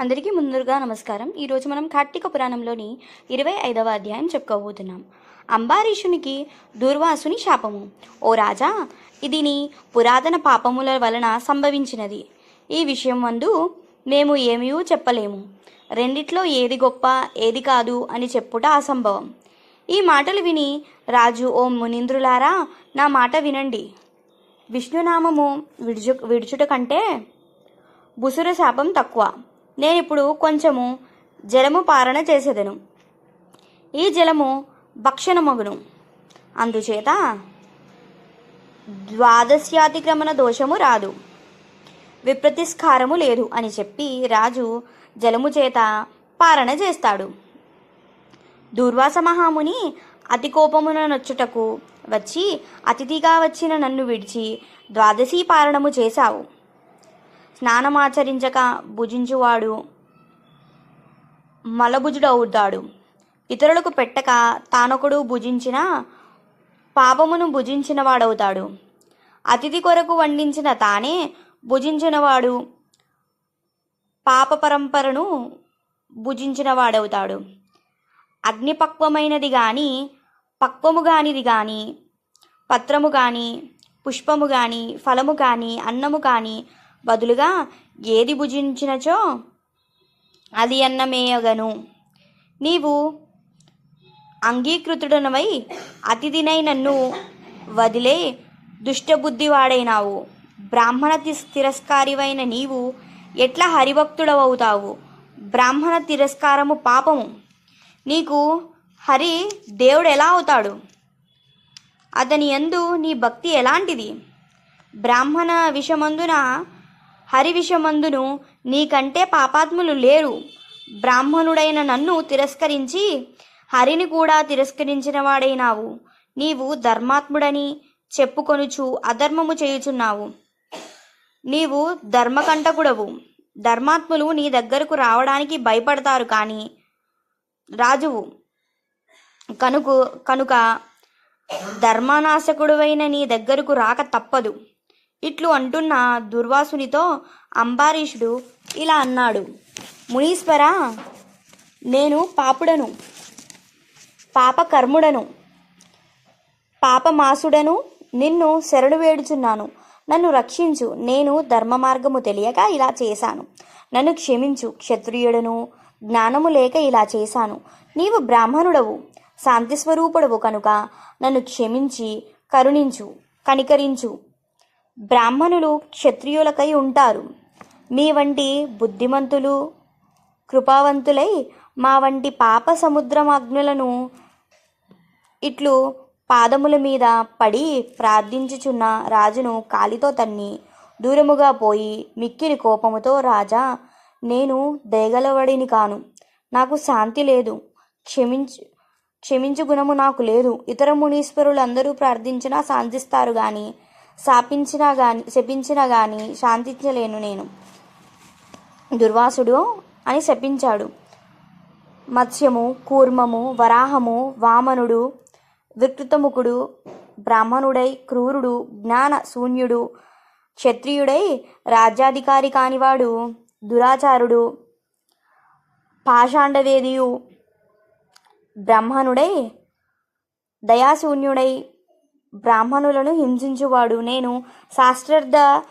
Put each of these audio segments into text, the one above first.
అందరికీ ముందుగా నమస్కారం. ఈరోజు మనం కార్తీక పురాణంలోని ఇరవై ఐదవ అధ్యాయం చెప్పుకోబోతున్నాం. అంబారీషునికి దుర్వాసుని శాపము. ఓ రాజా ఇది నీ పురాతన పాపముల వలన సంభవించినది. ఈ విషయం మందు మేము ఏమీ చెప్పలేము. రెండిట్లో ఏది గొప్ప ఏది కాదు అని చెప్పుట అసంభవం. ఈ మాటలు విని రాజు ఓ మునీంద్రులారా నా మాట వినండి. విష్ణునామము విడుచు విడుచుట కంటే బుసుర శాపం తక్కువ. నేనిప్పుడు కొంచెము జలము పారణ చేసేదను. ఈ జలము భక్షణమగును. అందుచేత ద్వాదశ్యాతిక్రమణ దోషము రాదు. విప్రతిస్కారము లేదు అని చెప్పి రాజు జలము చేత పారణ చేస్తాడు. దుర్వాస మహాముని అతి కోపమున నొచ్చుటకు వచ్చి అతిథిగా వచ్చిన నన్ను విడిచి ద్వాదశీ పారణము చేశావు. స్నానమాచరించక భుజించువాడు మలభుజుడవుతాడు. ఇతరులకు పెట్టక తానొకడు భుజించిన పాపమును భుజించిన వాడవుతాడు అతిథి కొరకు వండించిన తానే భుజించినవాడు పాప పరంపరను భుజించిన వాడవుతాడు అగ్నిపక్వమైనది కానీ పక్వము కానిది కానీ పత్రము కానీ పుష్పము కానీ ఫలము కానీ అన్నము కానీ బదులుగా ఏది భుజించినచో అది అన్నమేయగను. నీవు అంగీకృతుడనవై అతిథినై నన్ను వదిలే దుష్టబుద్ధివాడైనావు. బ్రాహ్మణ తిస్- తిరస్కారివైన నీవు ఎట్లా హరిభక్తుడవవుతావు? బ్రాహ్మణ తిరస్కారము పాపము. నీకు హరి దేవుడు ఎలా అవుతాడు? అతని యందు నీ భక్తి ఎలాంటిది? బ్రాహ్మణ విషమందున హరివిషమందును నీకంటే పాపాత్ములు లేరు. బ్రాహ్మణుడైన నన్ను తిరస్కరించి హరిని కూడా తిరస్కరించిన వాడైనావు. నీవు ధర్మాత్ముడని చెప్పుకొనుచు అధర్మము చేయుచున్నావు. నీవు ధర్మకంటకుడవు. ధర్మాత్ములు నీ దగ్గరకు రావడానికి భయపడతారు కానీ రాజువు. కనుకు కనుక ధర్మనాశకుడువైన నీ దగ్గరకు రాక తప్పదు. ఇట్లు అంటున్న దుర్వాసునితో అంబారీషుడు ఇలా అన్నాడు మునీశ్వర నేను పాపుడను పాపకర్ముడను పాపమాసుడను నిన్ను శరణు వేడుచున్నాను. నన్ను రక్షించు. నేను ధర్మ మార్గము తెలియక ఇలా చేశాను. నన్ను క్షమించు. క్షత్రియుడను జ్ఞానము లేక ఇలా చేశాను. నీవు బ్రాహ్మణుడవు శాంతి స్వరూపుడవు కనుక నన్ను క్షమించి కరుణించు కనికరించు. బ్రాహ్మణులు క్షత్రియులకై ఉంటారు. మీ వంటి బుద్ధిమంతులు కృపావంతులై మా వంటి పాప సముద్రమగ్నులను ఇట్లు పాదముల మీద పడి ప్రార్థించుచున్న రాజును కాలితో తన్ని దూరముగా పోయి మిక్కిరి కోపముతో రాజా నేను దయగలవడిని కాను. నాకు శాంతి లేదు. క్షమించు క్షమించు గుణము నాకు లేదు. ఇతర మునీశ్వరులందరూ ప్రార్థించినా శాంతిస్తారు కానీ శాపించినా గాని శపించినా గాని శాంతించలేను నేను. దుర్వాసుడు అని శపించాడు. మత్స్యము కూర్మము వరాహము వామనుడు వికృతముఖుడు బ్రాహ్మణుడై క్రూరుడు జ్ఞాన శూన్యుడు క్షత్రియుడై రాజ్యాధికారి కానివాడు దురాచారుడు పాషాండవేదియు బ్రాహ్మణుడై దయాశూన్యుడై బ్రాహ్మణులను హింసించువాడు. నేను శాస్త్రార్థ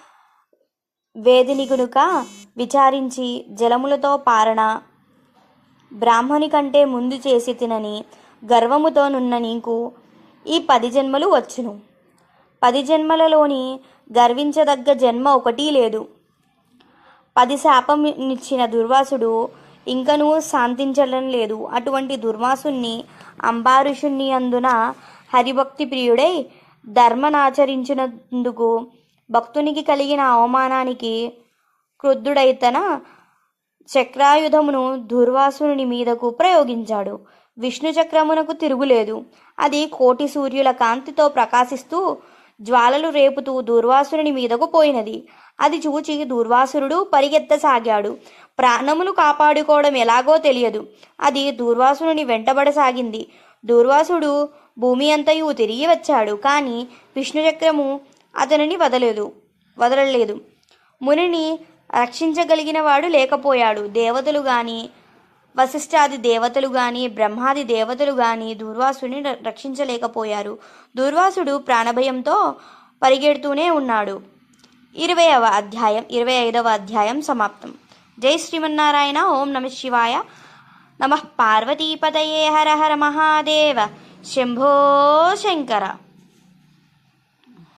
వేదిని కనుక విచారించి జలములతో పారణ బ్రాహ్మణి కంటే ముందు చేసి తినని గర్వముతో నున్న నీకు ఈ పది జన్మలు వచ్చును. పది జన్మలలోని గర్వించదగ్గ జన్మ ఒకటి లేదు. పది శాపమిచ్చిన దుర్వాసుడు ఇంకనూ శాంతించడం లేదు. అటువంటి దుర్వాసుని అంబారుషుణ్ణి అందున హరిభక్తి ప్రియుడై ధర్మనాచరించినందుకు భక్తునికి కలిగిన అవమానానికి క్రుద్ధుడై తన చక్రాయుధమును దుర్వాసుని మీదకు ప్రయోగించాడు. విష్ణు చక్రమునకు తిరుగులేదు. అది కోటి సూర్యుల కాంతితో ప్రకాశిస్తూ జ్వాలలు రేపుతూ దుర్వాసుని మీదకు పోయినది. అది చూచి దుర్వాసురుడు పరిగెత్తసాగాడు. ప్రాణములు కాపాడుకోవడం ఎలాగో తెలియదు. అది దూర్వాసురుని వెంటబడసాగింది. దూర్వాసుడు భూమి అంతయు తిరిగి వచ్చాడు కానీ విష్ణుచక్రము అతనిని వదలేదు వదలలేదు. మునిని రక్షించగలిగిన వాడు లేకపోయాడు. దేవతలు కానీ వశిష్ఠాది దేవతలు గాని బ్రహ్మాది దేవతలు గాని దూర్వాసుని ర- రక్షించలేకపోయారు. దూర్వాసుడు ప్రాణభయంతో పరిగెడుతూనే ఉన్నాడు. ఇరవైవ అధ్యాయం ఇరవై ఐదవ అధ్యాయం సమాప్తం. జై శ్రీమన్నారాయణ ఓం నమ శివాయ. నమః పార్వతీపదయే హర హర మహాదేవ. శంభో శంకర.